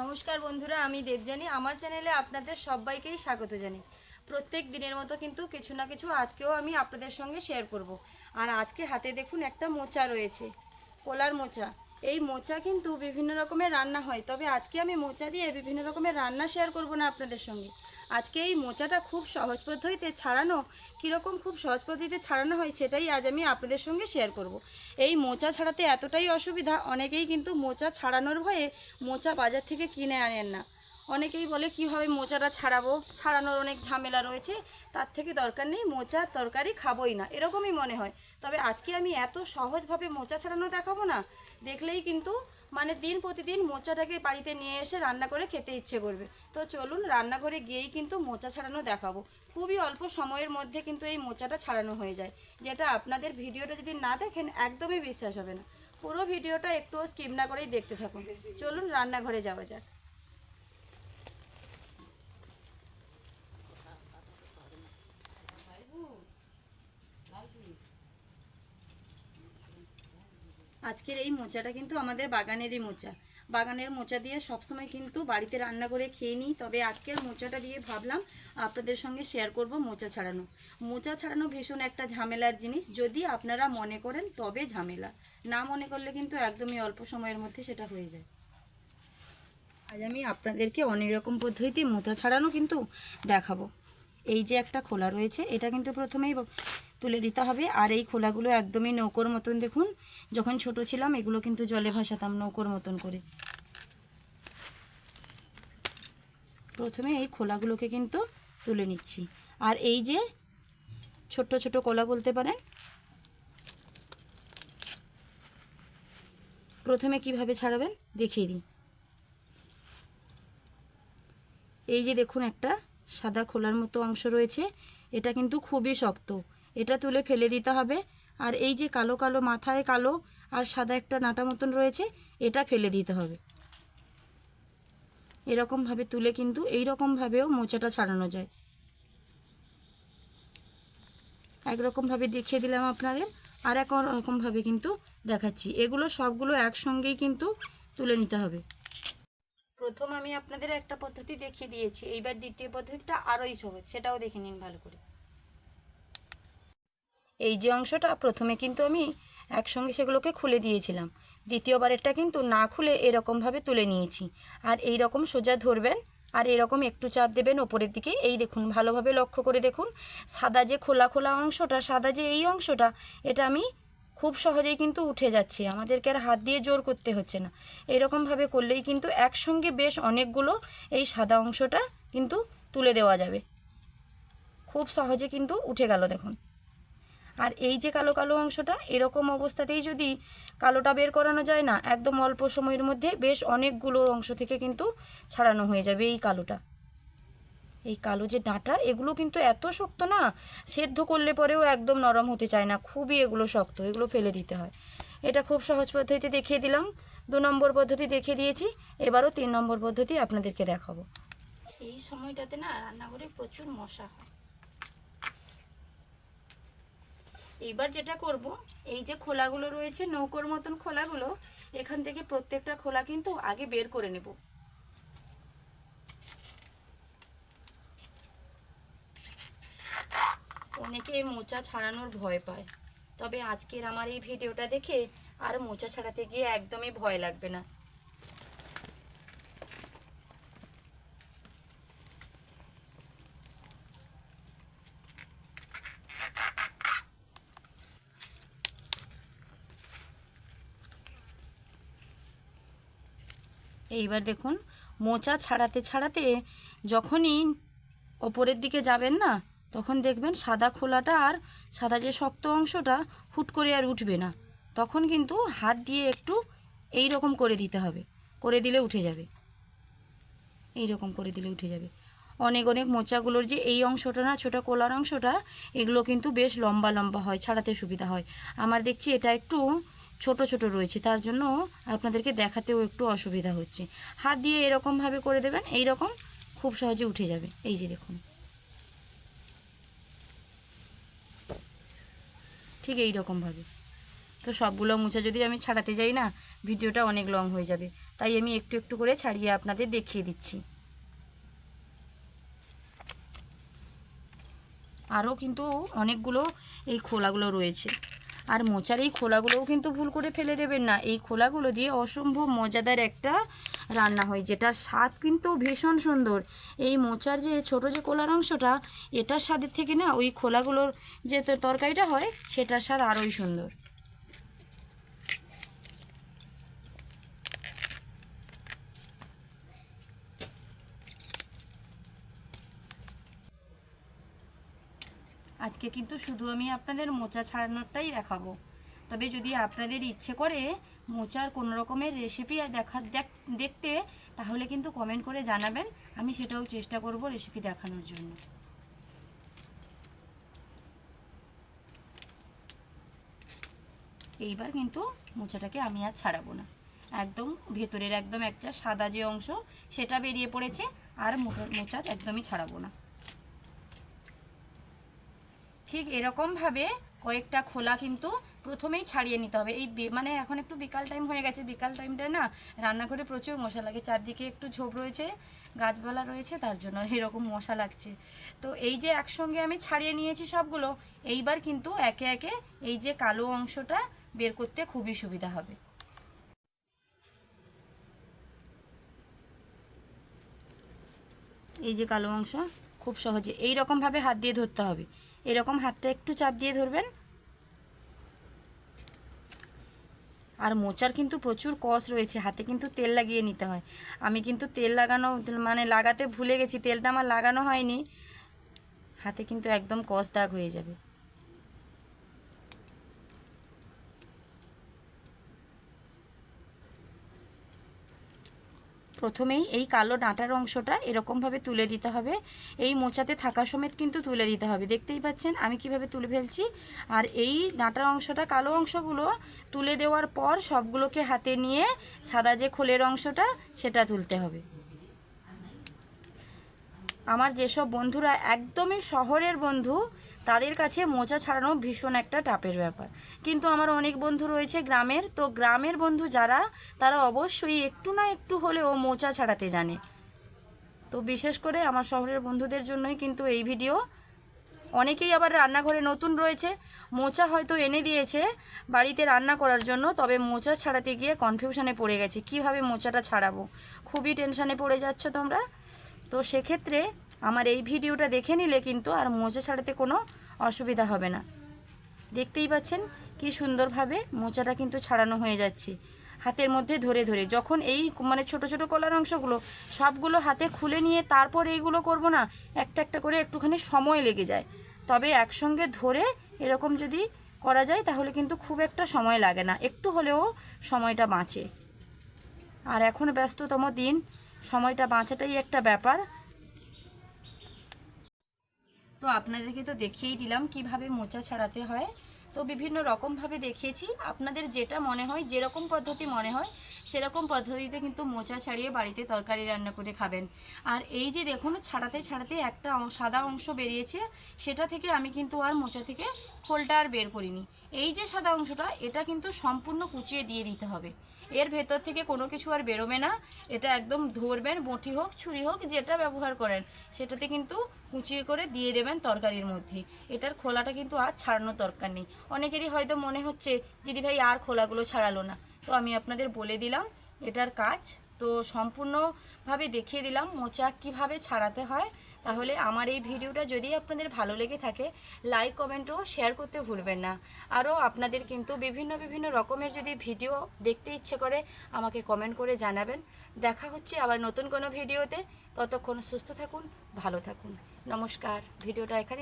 নমস্কার বন্ধুরা, আমি দেবজানি আমার চ্যানেলে আপনাদের সবাইকেই স্বাগত জানি প্রত্যেক দিনের মতো কিন্তু কিছু না কিছু আজকেও আমি আপনাদের সঙ্গে শেয়ার করব। আর আজকে হাতে দেখুন একটা মোচা রয়েছে কলার মোচা। এই মোচা কিন্তু বিভিন্ন রকমের রান্না হয়, তবে আজকে আমি মোচা দিয়ে বিভিন্ন রকমের রান্না শেয়ার করব না আপনাদের সঙ্গে। আজকে এই মোচাটা খুব সহজ পদ্ধতিতে ছাড়ানো, কীরকম খুব সহজ পদ্ধতিতে ছাড়ানো হয় সেটাই আজ আমি আপনাদের সঙ্গে শেয়ার করব। এই মোচা ছাড়াতে এতটাই অসুবিধা, অনেকেই কিন্তু মোচা ছাড়ানোর ভয়ে মোচা বাজার থেকে কিনে আনেন না। অনেকেই বলে, কীভাবে মোচাটা ছাড়াবো? ছাড়ানোর অনেক ঝামেলা রয়েছে, তার থেকে দরকার নেই মোচার তরকারি খাবোই না। এরকমই মনে হয়। তবে আজকে আমি এত সহজভাবে মোচা ছাড়ানো দেখাবো না, দেখলেই কিন্তু মানে দিন প্রতিদিন মোচাটাকে বাড়িতে নিয়ে এসে রান্না করে খেতে ইচ্ছে করবে। তো চলুন রান্নাঘরে গিয়েই কিন্তু মোচা ছাড়ানো দেখাবো। খুবই অল্প সময়ের মধ্যে কিন্তু এই মোচাটা ছাড়ানো হয়ে যায়, যেটা আপনাদের ভিডিওটা যদি না দেখেন একদমই বিশ্বাস হবে না। পুরো ভিডিওটা একটু স্কিপ না করেই দেখতে থাকুন। চলুন রান্নাঘরে যাওয়া যাক। আজকের এই মোচাটা কিন্তু আমাদের বাগানেরই মোচা। বাগানের মোচা দিয়ে সবসময় কিন্তু বাড়িতে রান্না করে খেয়ে নিই। তবে আজকের মোচাটা দিয়ে ভাবলাম আপনাদের সঙ্গে শেয়ার করব মোচা ছাড়ানো। মোচা ছাড়ানো ভীষণ একটা ঝামেলার জিনিস। যদি আপনারা মনে করেন তবে ঝামেলা। না মনে করলে কিন্তু একদমই অল্প সময়ের মধ্যে সেটা হয়ে যায়। আজ আমি আপনাদেরকে অনেক রকম পদ্ধতিতে মোচা ছাড়ানো কিন্তু দেখাবো। এই যে একটা খোলা রয়েছে, এটা কিন্তু প্রথমেই তুলে দিতে হবে। আর এই খোলাগুলো একদমই নৌকোর মতন দেখুন। যখন ছোট ছিলাম, এগুলো কিন্তু জলে ভাসাতাম নৌকোর মতন করে। প্রথমে এই খোলাগুলোকে কিন্তু তুলে নিচ্ছি। আর এই যে ছোট ছোট কলা বলতে পারেন, প্রথমে কীভাবে ছাড়াবেন দেখিয়ে দিই। এই যে দেখুন একটা সাদা খোলার মতো অংশ রয়েছে। এটা কিন্তু খুবই শক্ত। এটা তুলে ফেলে দিতে হবে। আর এই যে কালো কালো, মাথায় কালো আর সাদা একটা নাটা মতন রয়েছে, এটা ফেলে দিতে হবে। এরকমভাবে তুলে কিন্তু এই রকমভাবেও মোচাটা ছাড়ানো যায়। একরকমভাবে দেখিয়ে দিলাম আপনাদের, আর এক রকমভাবে কিন্তু দেখাচ্ছি। এগুলো সবগুলো একসঙ্গেই কিন্তু তুলে নিতে হবে। প্রথম আমি আপনাদের একটা পদ্ধতি দেখিয়ে দিয়েছি। এইবার দ্বিতীয় পদ্ধতিটা আরোই সহজ, সেটাও দেখে নিন ভালো করে। এই যে অংশটা প্রথমে কিন্তু আমি একসঙ্গে সেগুলোকে খুলে দিয়েছিলাম। দ্বিতীয়বারেরটা কিন্তু না খুলে এরকমভাবে তুলে নিয়েছি। আর এই রকম সোজা ধরবেন, আর এরকম একটু চাপ দেবেন ওপরের দিকে। এই দেখুন, ভালোভাবে লক্ষ্য করে দেখুন, সাদা যে খোলা খোলা অংশটা, সাদা যে এই অংশটা, এটা আমি খুব সহজেই কিন্তু উঠে যাচ্ছে। আমাদেরকে আর হাত দিয়ে জোর করতে হচ্ছে না। এরকমভাবে করলেই কিন্তু একসঙ্গে বেশ অনেকগুলো এই সাদা অংশটা কিন্তু তুলে দেওয়া যাবে। খুব সহজে কিন্তু উঠে গেল, দেখুন। আর এই যে কালো কালো অংশটা, এরকম অবস্থাতেই যদি কালোটা বের করানো যায় না, একদম অল্প সময়ের মধ্যে বেশ অনেকগুলো অংশ থেকে কিন্তু ছাড়ানো হয়ে যাবে এই কালোটা। এই কালো যে ডাঁটা, এগুলো কিন্তু এত শক্ত না, সেদ্ধ করলে পরেও একদম নরম হতে চায় না, খুবই এগুলো শক্ত, এগুলো ফেলে দিতে হয়। এটা খুব সহজ পদ্ধতিতে দেখিয়ে দিলাম, দু নম্বর পদ্ধতি দেখিয়ে দিয়েছি, এবারও তিন নম্বর পদ্ধতি আপনাদেরকে দেখাবো। এই সময়টাতে না রান্নাঘরে প্রচুর মশা হয়। এইবার যেটা করব, এই যে খোলাগুলো রয়েছে, নৌকোর মতন খোলাগুলো, এখান থেকে প্রত্যেকটা খোলা কিন্তু আগে বের করে নেব। অনেকে মোচা ছাড়ানোর ভয় পায়, তবে আজকের আমার এই ভিডিওটা দেখে আর মোচা ছাড়াতে গিয়ে একদমই ভয় লাগবে না। এইবার দেখুন, মোচা ছাড়াতে ছাড়াতে যখনই ওপরের দিকে যাবেন না, তখন দেখবেন সাদা খোলাটা আর সাদা যে শক্ত অংশটা হুট করে আর উঠবে না। তখন কিন্তু হাত দিয়ে একটু এই রকম করে দিতে হবে, করে দিলে উঠে যাবে। এই রকম করে দিলে উঠে যাবে। অনেক অনেক মোচাগুলোর যে এই অংশটা না, ছোটো কোলার অংশটা, এগুলো কিন্তু বেশ লম্বা লম্বা হয়, ছাড়াতে সুবিধা হয়। আমার দেখছি এটা একটু ছোট ছোট রয়েছে, তার জন্য আপনাদেরকে দেখাতেও একটু অসুবিধা হচ্ছে। হাত দিয়ে এরকমভাবে করে দেবেন এই রকম খুব সহজে উঠে যাবে। এই যে দেখুন। ঠিক এই রকমভাবে তো সবগুলো মোচা যদি আমি ছাড়াতে যাই না, ভিডিওটা অনেক লং হয়ে যাবে। তাই আমি একটু একটু করে ছাড়িয়ে আপনাদের দেখিয়ে দিচ্ছি। আরও কিন্তু অনেকগুলো এই খোলাগুলো রয়েছে। আর মোচার এই খোলাগুলোও কিন্তু ভুল করে ফেলে দেবেন না। এই খোলাগুলো দিয়ে অসম্ভব মজাদার একটা রান্না হয়, যেটার স্বাদ কিন্তু ভীষণ সুন্দর। এই মোচার যে ছোট যে কোলার অংশটা, এটার স্বাদের থেকে না ওই খোলাগুলোর যে তরকারিটা হয়, সেটার স্বাদ আরোই সুন্দর। আজকে কিন্তু শুধু আমি আপনাদের মোচা ছাড়ানোরটাই দেখাবো। তবে যদি আপনাদের ইচ্ছে করে মোচার কোনো রকমের রেসিপি দেখা, দেখ- দেখতে, তাহলে কিন্তু কমেন্ট করে জানাবেন। আমি সেটাও চেষ্টা করব রেসিপি দেখানোর জন্য। এইবার কিন্তু মোচাটাকে আমি আর ছাড়াবো না। একদম ভেতরের একদম একটা সাদা যে অংশ, সেটা বেরিয়ে পড়েছে, আর মোটা- মোচা একদমই ছাড়াবো না। ঠিক এরকমভাবে কয়েকটা খোলা কিন্তু প্রথমেই ছাড়িয়ে নিতে হবে। এই মানে এখন একটু বিকাল টাইম হয়ে গেছে। বিকাল টাইমটা না রান্নাঘরে প্রচুর মশা লাগে। চারদিকে একটু ঝোপ রয়েছে, গাছপালা রয়েছে, তার জন্য এরকম মশা লাগছে। তো এই যে একসঙ্গে আমি ছাড়িয়ে নিয়েছি সবগুলো, এইবার কিন্তু একে একে এই যে কালো অংশটা বের করতে খুবই সুবিধা হবে। এই যে কালো অংশ, খুব সহজে। এই রকমভাবে হাত দিয়ে ধরতে হবে। এরকম হাতটা একটু চাপ দিয়ে ধরবেন। আর মোচার কিন্তু প্রচুর কষ রয়েছে, হাতে কিন্তু তেল লাগিয়ে নিতে হয়। আমি কিন্তু তেল লাগানো মানে লাগাতে ভুলে গেছি, তেলটা আমার লাগানো হয়নি। হাতে কিন্তু একদম কষ দাগ হয়ে যাবে। প্রথমেই এই কালো ডাঁটার অংশটা এরকমভাবে তুলে দিতে হবে। এই মোচাতে থাকা সমেত কিন্তু তুলে দিতে হবে। দেখতেই পাচ্ছেন আমি কীভাবে তুলে ফেলছি। আর এই ডাঁটার অংশটা, কালো অংশগুলো তুলে দেওয়ার পর সবগুলোকে হাতে নিয়ে সাদা যে খোলের অংশটা, সেটা তুলতে হবে। আমার যেসব বন্ধুরা, একদমই শহরের বন্ধু তাদের কাছে মোচা ছাড়ানো ভীষণ একটা টাপের ব্যাপার। কিন্তু আমার অনেক বন্ধু রয়েছে গ্রামের, তো গ্রামের বন্ধু যারা, তারা অবশ্যই একটু না একটু হলেও মোচা ছাড়াতে জানে। তো বিশেষ করে আমার শহরের বন্ধুদের জন্যই কিন্তু এই ভিডিও। অনেকেই আবার রান্নাঘরে নতুন রয়েছে, মোচা হয়তো এনে দিয়েছে বাড়িতে রান্না করার জন্য, তবে মোচা ছাড়াতে গিয়ে কনফিউশনে পড়ে গেছে, কীভাবে মোচাটা ছাড়াবো? খুবই টেনশানে পড়ে যাচ্ছ তোমরা। তো সেক্ষেত্রে আমার এই ভিডিওটা দেখে নিলে কিন্তু আর মোচা ছাড়াতে কোনো অসুবিধা হবে না। দেখতেই পাচ্ছেন কি সুন্দরভাবে মোচাটা কিন্তু ছাড়ানো হয়ে যাচ্ছে। হাতের মধ্যে ধরে ধরে যখন এই মানে ছোট ছোট কলার অংশগুলো সবগুলো হাতে খুলে নিয়ে তারপর এইগুলো করব না, একটা একটা করে একটুখানি সময় লেগে যায়। তবে একসঙ্গে ধরে এরকম যদি করা যায় তাহলে কিন্তু খুব একটা সময় লাগে না, একটু হলেও সময়টা বাঁচে। আর এখন ব্যস্ততম দিন, সময়টা বাঁচাটাই একটা ব্যাপার। তো আপনাদেরকে তো দেখিয়েই দিলাম কীভাবে মোচা ছাড়াতে হয়। তো বিভিন্ন রকমভাবে দেখিয়েছি। আপনাদের যেটা মনে হয়, যেরকম পদ্ধতি মনে হয়, সেরকম পদ্ধতিতে কিন্তু মোচা ছাড়িয়ে বাড়িতে তরকারি রান্না করে খাবেন। আর এই যে দেখুন, ছাড়াতে ছাড়াতে একটা সাদা অংশ বেরিয়েছে, সেটা থেকে আমি কিন্তু আর মোচা থেকে খোলটা আর বের করিনি। এই যে সাদা অংশটা, এটা কিন্তু সম্পূর্ণ কুচিয়ে দিয়ে দিতে হবে। এর ভেতর থেকে কোনো কিছু আর বেরোবে না। এটা একদম ধরবেন, বটি হোক, ছুরি হোক, যেটা ব্যবহার করেন, সেটাতে কিন্তু কুচিয়ে করে দিয়ে দেবেন তরকারির মধ্যে। এটার খোলাটা কিন্তু আর ছাড়ানোর দরকার নেই। অনেকেরই হয়তো মনে হচ্ছে, দিদি ভাই, আর খোলাগুলো ছাড়ালো না। তো আমি আপনাদের বলে দিলাম, এটার কাজ তো সম্পূর্ণভাবে দেখিয়ে দিলাম মোচা কীভাবে ছাড়াতে হয়। তাহলে আমার এই ভিডিওটা যদি আপনাদের ভালো লেগে থাকে লাইক কমেন্ট ও শেয়ার করতে ভুলবেন না। আরও আপনাদের কিন্তু বিভিন্ন বিভিন্ন রকমের যদি ভিডিও দেখতে ইচ্ছে করে, আমাকে কমেন্ট করে জানাবেন। দেখা হচ্ছে আবার নতুন কোনো ভিডিওতে। ততক্ষণ সুস্থ থাকুন, ভালো থাকুন। নমস্কার, ভিডিওটা এখানে